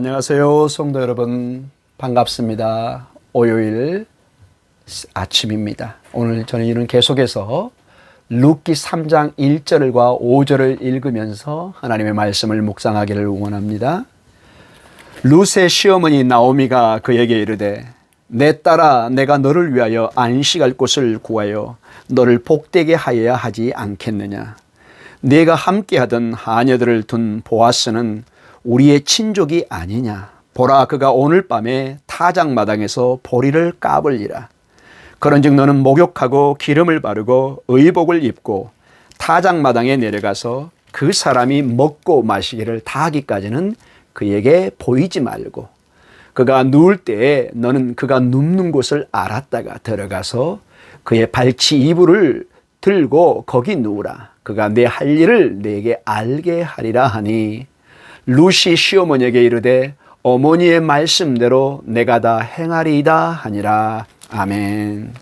안녕하세요, 성도 여러분. 반갑습니다. 월요일 아침입니다. 오늘 저희는 계속해서 룻기 3장 1절과 5절을 읽으면서 하나님의 말씀을 묵상하기를 원합니다. 룻의 시어머니 나오미가 그에게 이르되 내 딸아 내가 너를 위하여 안식할 곳을 구하여 너를 복되게 하여야 하지 않겠느냐 네가 함께하던 하녀들을 둔 보아스는 우리의 친족이 아니냐. 보라 그가 오늘 밤에 타작 마당에서 보리를 까불리라. 그런즉 너는 목욕하고 기름을 바르고 의복을 입고 타작 마당에 내려가서 그 사람이 먹고 마시기를 다 하기까지는 그에게 보이지 말고 그가 누울 때에 너는 그가 눕는 곳을 알았다가 들어가서 그의 발치 이불을 들고 거기 누우라. 그가 내 할 일을 내게 알게 하리라 하니 루시 시어머니에게 이르되 어머니의 말씀대로 내가 다 행하리이다 하니라. 아멘.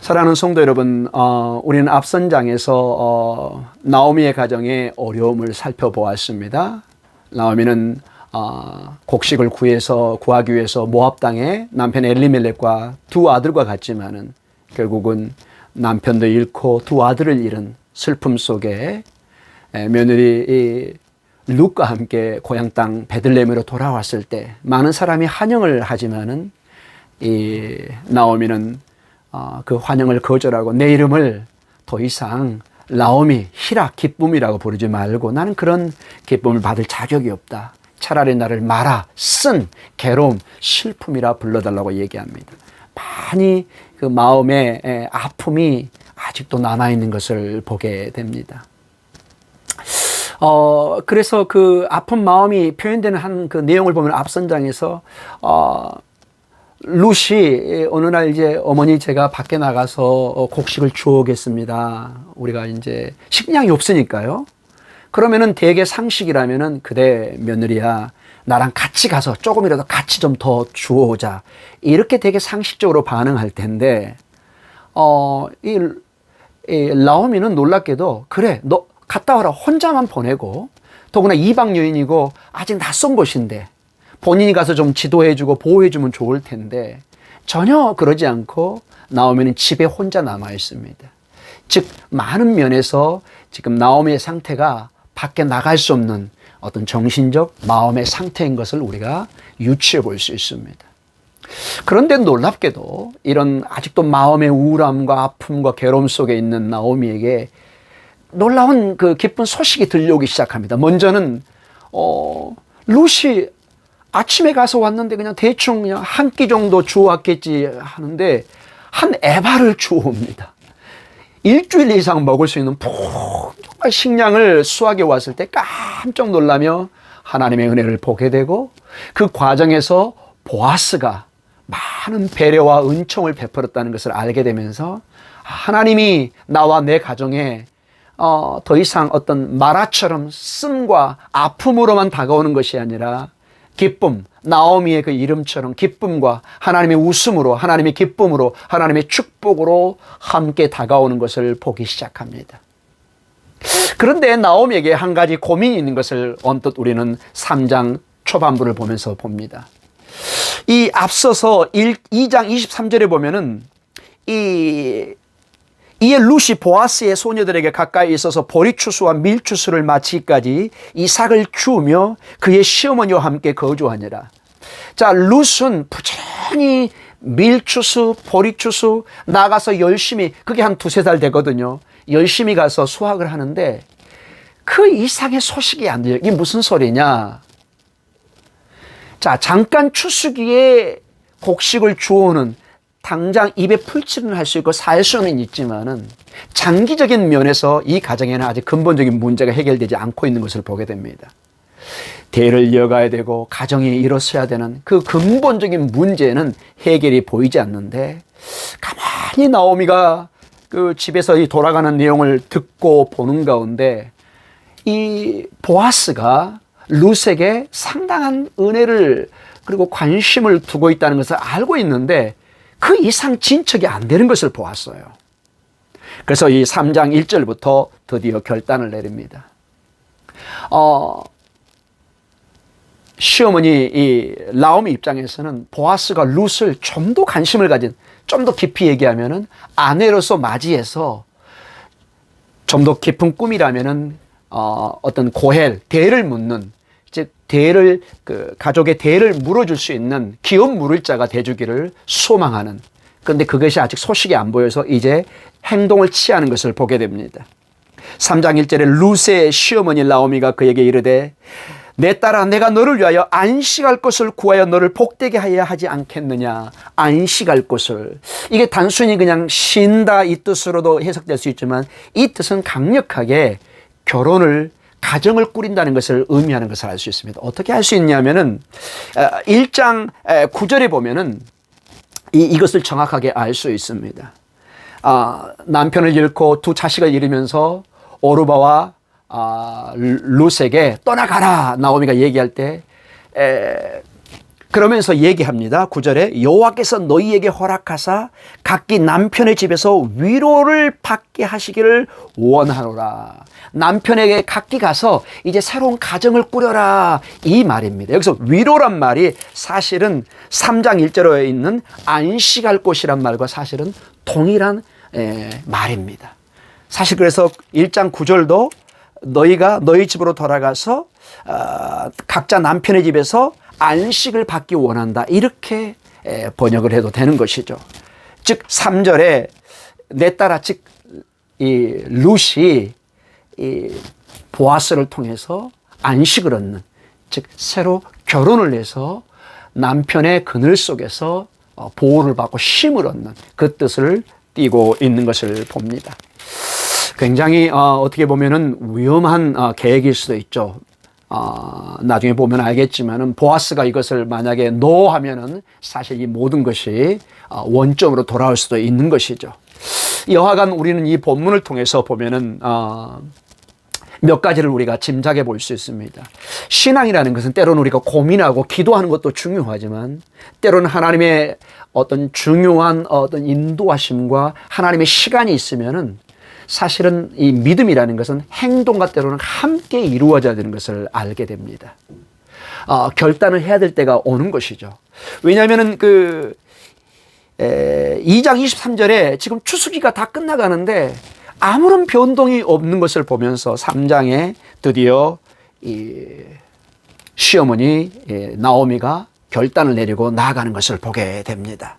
사랑하는 성도 여러분, 어, 우리는 앞선 장에서 어, 나오미의 가정의 어려움을 살펴보았습니다. 나오미는 어, 곡식을 구해서 구하기 위해서 모압 땅에 남편 엘리멜렉과 두 아들과 같지만은 결국은 남편도 잃고 두 아들을 잃은 슬픔 속에 며느리 룩과 함께 고향 땅 베들레헴으로 돌아왔을 때 많은 사람이 환영을 하지만은 이 나오미는 어, 그 환영을 거절하고 내 이름을 더 이상 나오미 히라 기쁨이라고 부르지 말고 나는 그런 기쁨을 받을 자격이 없다. 차라리 나를 말아 쓴 괴로움 슬픔이라 불러달라고 얘기합니다. 많이 그 마음의 아픔이 아직도 남아 있는 것을 보게 됩니다. 어 그래서 그 아픈 마음이 표현되는 한 그 내용을 보면 앞선 장에서 어 루시 어느 날 이제 어머니 제가 밖에 나가서 어, 곡식을 주오겠습니다. 우리가 이제 식량이 없으니까요. 그러면은 대개 상식이라면은 그대 며느리야 나랑 같이 가서 조금이라도 같이 좀 더 주워오자 이렇게 되게 상식적으로 반응할 텐데 어이 이 라오미는 놀랍게도 그래 너 갔다 와라 혼자만 보내고 더구나 이방 여인이고 아직 낯선 곳인데 본인이 가서 좀 지도해주고 보호해주면 좋을 텐데 전혀 그러지 않고 나오미는 집에 혼자 남아 있습니다. 즉 많은 면에서 지금 나오미의 상태가 밖에 나갈 수 없는 어떤 정신적 마음의 상태인 것을 우리가 유추해 볼 수 있습니다. 그런데 놀랍게도 이런 아직도 마음의 우울함과 아픔과 괴로움 속에 있는 나오미에게 놀라운 그 기쁜 소식이 들려오기 시작합니다. 먼저는 어 루시 아침에 가서 왔는데 그냥 대충 그냥 한 끼 정도 주워왔겠지 하는데 한 에바를 주워옵니다. 일주일 이상 먹을 수 있는 정말 식량을 수확해 왔을 때 깜짝 놀라며 하나님의 은혜를 보게 되고 그 과정에서 보아스가 많은 배려와 은총을 베풀었다는 것을 알게 되면서 하나님이 나와 내 가정에 어, 더 이상 어떤 마라처럼 쓴과 아픔으로만 다가오는 것이 아니라 기쁨, 나오미의 그 이름처럼 기쁨과 하나님의 웃음으로, 하나님의 기쁨으로, 하나님의 축복으로 함께 다가오는 것을 보기 시작합니다. 그런데 나오미에게 한 가지 고민이 있는 것을 언뜻 우리는 3장 초반부를 보면서 봅니다. 이 앞서서 1, 2장 23절에 보면은 이 이에 루시 보아스의 소녀들에게 가까이 있어서 보리추수와 밀추수를 마치기까지 이삭을 키우며 그의 시어머니와 함께 거주하니라. 자, 룻은 부지런히 밀추수, 보리추수 나가서 열심히 그게 한 두세 달 되거든요. 열심히 가서 수확을 하는데 그 이상의 소식이 안 들려. 이게 무슨 소리냐? 자, 잠깐 추수기에 곡식을 주오는 당장 입에 풀칠은 할 수 있고 살 수는 있지만은 장기적인 면에서 이 가정에는 아직 근본적인 문제가 해결되지 않고 있는 것을 보게 됩니다. 대를 이어가야 되고 가정이 일어서야 되는 그 근본적인 문제는 해결이 보이지 않는데 가만히 나오미가 그 집에서 이 돌아가는 내용을 듣고 보는 가운데 이 보아스가 루색에 상당한 은혜를 그리고 관심을 두고 있다는 것을 알고 있는데 그 이상 진척이 안 되는 것을 보았어요. 그래서 이 3장 1절부터 드디어 결단을 내립니다. 어, 시어머니 이 라오미 입장에서는 보아스가 룻을 좀 더 관심을 가진 좀 더 깊이 얘기하면은 아내로서 맞이해서 좀 더 깊은 꿈이라면은 어, 어떤 고헬 대를 묻는 즉 대를 그 가족의 대를 물어줄 수 있는 기업 물을 자가 돼주기를 소망하는. 그런데 그것이 아직 소식이 안 보여서 이제 행동을 취하는 것을 보게 됩니다. 3장 1절에 루세의 시어머니 라오미가 그에게 이르되 내 딸아 내가 너를 위하여 안식할 것을 구하여 너를 복되게 하여야 하지 않겠느냐? 안식할 것을. 이게 단순히 그냥 쉰다 이 뜻으로도 해석될 수 있지만 이 뜻은 강력하게 결혼을 가정을 꾸린다는 것을 의미하는 것을 알 수 있습니다. 어떻게 할 수 있냐면은 1장 9절에 보면은 이, 이것을 정확하게 알 수 있습니다. 아, 남편을 잃고 두 자식을 잃으면서 오르바와 아, 룻에게 떠나가라 나오미가 얘기할 때 에, 그러면서 얘기합니다. 구절에 여호와께서 너희에게 허락하사 각기 남편의 집에서 위로를 받게 하시기를 원하노라. 남편에게 각기 가서 이제 새로운 가정을 꾸려라. 이 말입니다. 여기서 위로란 말이 사실은 3장 1절에 있는 안식할 곳이란 말과 사실은 동일한 에, 말입니다. 사실 그래서 1장 9절도 너희가 너희 집으로 돌아가서 어, 각자 남편의 집에서 안식을 받기 원한다. 이렇게 번역을 해도 되는 것이죠. 즉 3절에 내 딸아 즉 이 루시 이 보아스를 통해서 안식을 얻는 즉 새로 결혼을 해서 남편의 그늘 속에서 어, 보호를 받고 쉼을 얻는 그 뜻을 띠고 있는 것을 봅니다. 굉장히 어, 떻게 보면은 위험한 어, 계획일 수도 있죠. 어, 나중에 보면 알겠지만은 보아스가 이것을 만약에 노 하면은 사실 이 모든 것이 어, 원점으로 돌아올 수도 있는 것이죠. 여하간 우리는 이 본문을 통해서 보면은 어, 몇 가지를 우리가 짐작해 볼 수 있습니다. 신앙이라는 것은 때로는 우리가 고민하고 기도하는 것도 중요하지만 때로는 하나님의 어떤 중요한 어떤 인도하심과 하나님의 시간이 있으면은 사실은 이 믿음이라는 것은 행동과 때로는 함께 이루어져야 되는 것을 알게 됩니다. 어, 결단을 해야 될 때가 오는 것이죠. 왜냐하면은 그 에, 2장 23절에 지금 추수기가 다 끝나가는데 아무런 변동이 없는 것을 보면서 3장에 드디어 이 시어머니 예, 나오미가 결단을 내리고 나아가는 것을 보게 됩니다.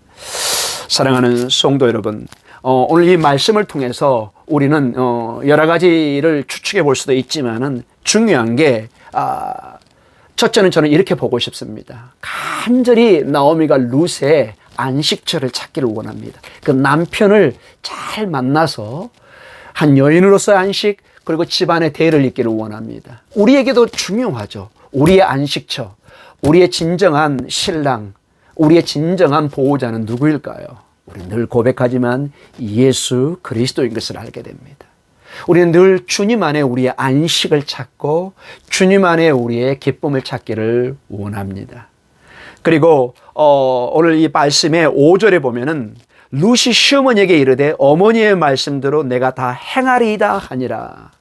사랑하는 성도 여러분, 어, 오늘 이 말씀을 통해서 우리는 어, 여러 가지를 추측해 볼 수도 있지만은 중요한 게 아, 첫째는 저는 이렇게 보고 싶습니다. 간절히 나오미가 룻의 안식처를 찾기를 원합니다. 그 남편을 잘 만나서 한 여인으로서의 안식 그리고 집안의 대를 잇기를 원합니다. 우리에게도 중요하죠. 우리의 안식처, 우리의 진정한 신랑, 우리의 진정한 보호자는 누구일까요? 우리는 늘 고백하지만 예수 그리스도인 것을 알게 됩니다. 우리는 늘 주님 안에 우리의 안식을 찾고 주님 안에 우리의 기쁨을 찾기를 원합니다. 그리고 어, 오늘 이 말씀의 5절에 보면은 루시 시어머니에게 이르되 어머니의 말씀대로 내가 다 행하리이다 하니라.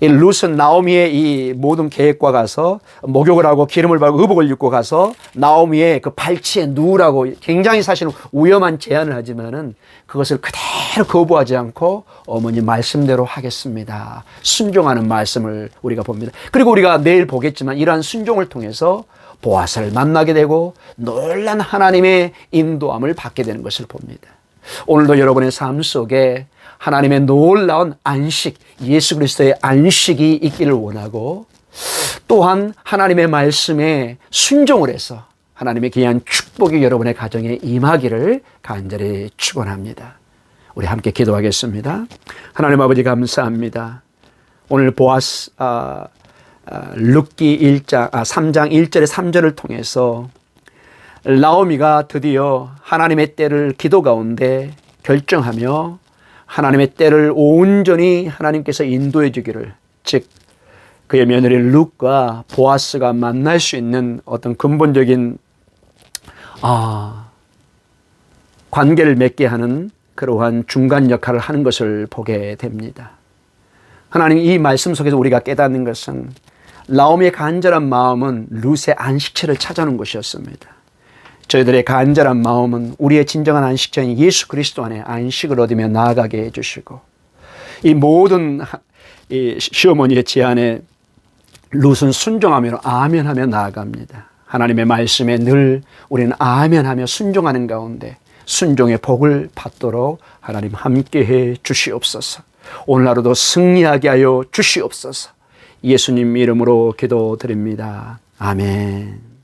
이 룻은 나오미의 이 모든 계획과 가서 목욕을 하고 기름을 바르고 의복을 입고 가서 나오미의 그 발치에 누우라고 굉장히 사실은 위험한 제안을 하지만은 그것을 그대로 거부하지 않고 어머니 말씀대로 하겠습니다. 순종하는 말씀을 우리가 봅니다. 그리고 우리가 내일 보겠지만 이러한 순종을 통해서 보아스를 만나게 되고 놀란 하나님의 인도함을 받게 되는 것을 봅니다. 오늘도 여러분의 삶 속에 하나님의 놀라운 안식, 예수 그리스도의 안식이 있기를 원하고 또한 하나님의 말씀에 순종을 해서 하나님의 귀한 축복이 여러분의 가정에 임하기를 간절히 축원합니다. 우리 함께 기도하겠습니다. 하나님 아버지 감사합니다. 오늘 보아스 아, 아, 룻기 1장 아, 3장 1절에 3절을 통해서 라오미가 드디어 하나님의 때를 기도 가운데 결정하며 하나님의 때를 온전히 하나님께서 인도해 주기를 즉 그의 며느리 룩과 보아스가 만날 수 있는 어떤 근본적인 아 관계를 맺게 하는 그러한 중간 역할을 하는 것을 보게 됩니다. 하나님 이 말씀 속에서 우리가 깨닫는 것은 나오미의 간절한 마음은 룻의 안식처를 찾아오는 것이었습니다. 저희들의 간절한 마음은 우리의 진정한 안식처인 예수 그리스도 안에 안식을 얻으며 나아가게 해주시고 이 모든 하- 이 시어머니의 제안에 룻은 순종하며 아멘하며 나아갑니다. 하나님의 말씀에 늘 우리는 아멘하며 순종하는 가운데 순종의 복을 받도록 하나님 함께해 주시옵소서. 오늘 하루도 승리하게 하여 주시옵소서. 예수님 이름으로 기도드립니다. 아멘.